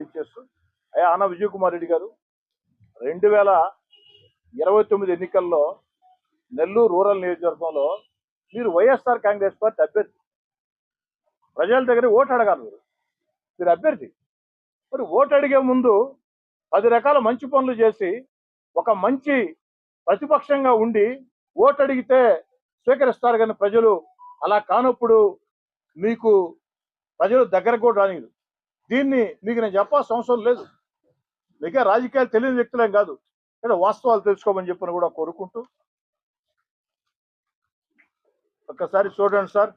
చేస్తూ అయ్యా ఆన విజయ్ కుమార్ రెడ్డి గారు రెండు వేల ఇరవై తొమ్మిది ఎన్నికల్లో నెల్లూరు రూరల్ నియోజకవర్గంలో మీరు వైఎస్ఆర్ కాంగ్రెస్ పార్టీ అభ్యర్థి. ప్రజల దగ్గర ఓటు అడగాలి మీరు. మీరు అభ్యర్థి. మరి ఓటు అడిగే ముందు పది రకాల మంచి పనులు చేసి ఒక మంచి ప్రతిపక్షంగా ఉండి ఓటు అడిగితే స్వీకరిస్తారు కానీ ప్రజలు అలా కానప్పుడు మీకు ప్రజలు దగ్గర కూడా రానిది దీన్ని మీకు నేను చెప్పాల్సిన అవసరం లేదు. మీకే రాజకీయాలు తెలియని వ్యక్తులేం కాదు. లేదా వాస్తవాలు తెలుసుకోమని చెప్పని కూడా కోరుకుంటూ ఒక్కసారి చూడండి సార్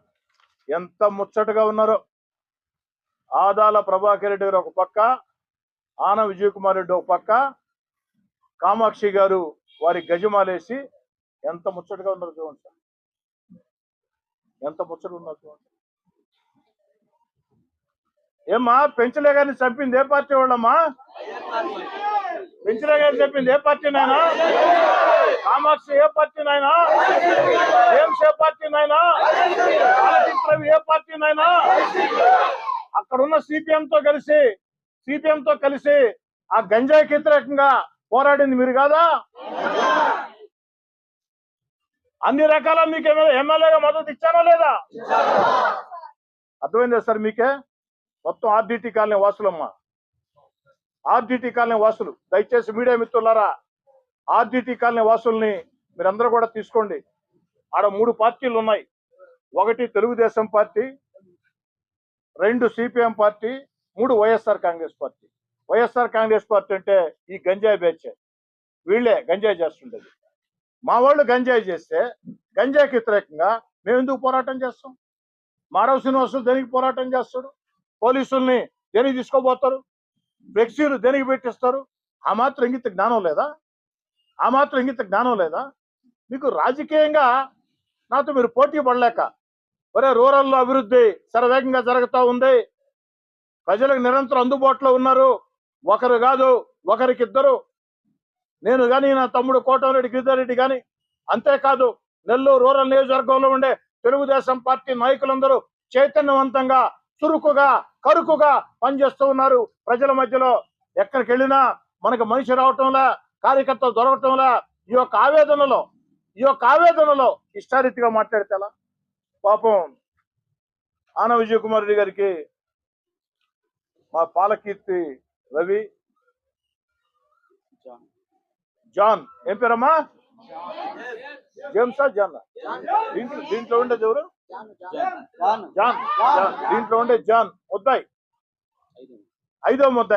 ఎంత ముచ్చటగా ఉన్నారో. ఆదాల ప్రభాకర్ రెడ్డి గారు ఒక పక్క ఆన విజయ్ కుమార్ రెడ్డి ఒక పక్క కామాక్షి గారు వారి గజమాలేసి ఎంత ముచ్చటగా ఉన్నారో చూడండి సార్. ఎంత ముచ్చటగా ఉన్నారు చూడండి. ఏమ్మా పెంచలే గారిని చంపింది ఏ పార్టీ వాళ్ళమ్మా? పెంచలే గారిని చెప్పింది ఏ పార్టీ నాయనా? కామాక్షి ఏ పార్టీ నాయనా? జేమ్స్ ఏ పార్టీ నాయనా? రవి ఏ పార్టీ నాయనా? అక్కడున్న సిపిఎం తో కలిసి సిపిఎం తో కలిసి ఆ గంజాయికి వ్యతిరేకంగా పోరాడింది మీరు కాదా? అన్ని రకాల మీకు ఎమ్మెల్యేగా మద్దతు ఇచ్చానో లేదా? అర్థమైందా సార్ మీకే? మొత్తం ఆర్డిటీ కాలనీ వాసులమ్మా. ఆర్డిటీ కాలనీ వాసులు. దయచేసి మీడియా మిత్రులారా ఆర్డిటీ కాలనీ వాసుల్ని మీరందరూ కూడా తీసుకోండి. ఆడ మూడు పార్టీలు ఉన్నాయి. ఒకటి తెలుగుదేశం పార్టీ రెండు సిపిఎం పార్టీ మూడు వైఎస్ఆర్ కాంగ్రెస్ పార్టీ. వైఎస్ఆర్ కాంగ్రెస్ పార్టీ అంటే ఈ గంజాయి బ్యాచ్ వీళ్ళే గంజాయి చేస్తుండేది. మా వాళ్ళు గంజాయి చేస్తే గంజాయికి వ్యతిరేకంగా మేము ఎందుకు పోరాటం చేస్తాం? మారవ శ్రీనివాసులు దేనికి పోరాటం చేస్తాడు? పోలీసుల్ని దేనికి తీసుకోబోతారు? ఫ్లెక్సీలు దేనికి పెట్టిస్తారు? ఆ మాత్రం ఇంగిత జ్ఞానం లేదా? ఆ మాత్రం ఇంగిత జ్ఞానం లేదా? మీకు రాజకీయంగా నాతో మీరు పోటీ పడలేక ఒరే రూరల్లో అభివృద్ధి శరవేగంగా జరుగుతూ ఉంది. ప్రజలకు నిరంతరం అందుబాటులో ఉన్నారు. ఒకరు కాదు ఒకరికిద్దరు. నేను కానీ నా తమ్ముడు కోటమిరెడ్డి గిరిధారెడ్డి కానీ అంతేకాదు నెల్లూరు రూరల్ నియోజకవర్గంలో ఉండే తెలుగుదేశం పార్టీ నాయకులందరూ చైతన్యవంతంగా చురుకుగా కరుకుగా పనిచేస్తూ ఉన్నారు. ప్రజల మధ్యలో ఎక్కడికి వెళ్ళినా మనకు మనిషి రావటంలా కార్యకర్తలు దొరకటంలా ఈ యొక్క ఆవేదనలో ఈ యొక్క ఆవేదనలో ఇష్టారీతిగా మాట్లాడితే ఎలా? పాపం ఆన విజయ్ కుమార్ రెడ్డి గారికి మా పాలకీర్తి రవి జాన్. ఏం పేరమ్మా? జేమ్సా జాన్. దీంట్లో దీంట్లో ఉండేది ఎవరు? జాన్ జాన్ దీంట్లో ఉండే జాన్ ముద్దాయి. ఐదో ముద్దాయి.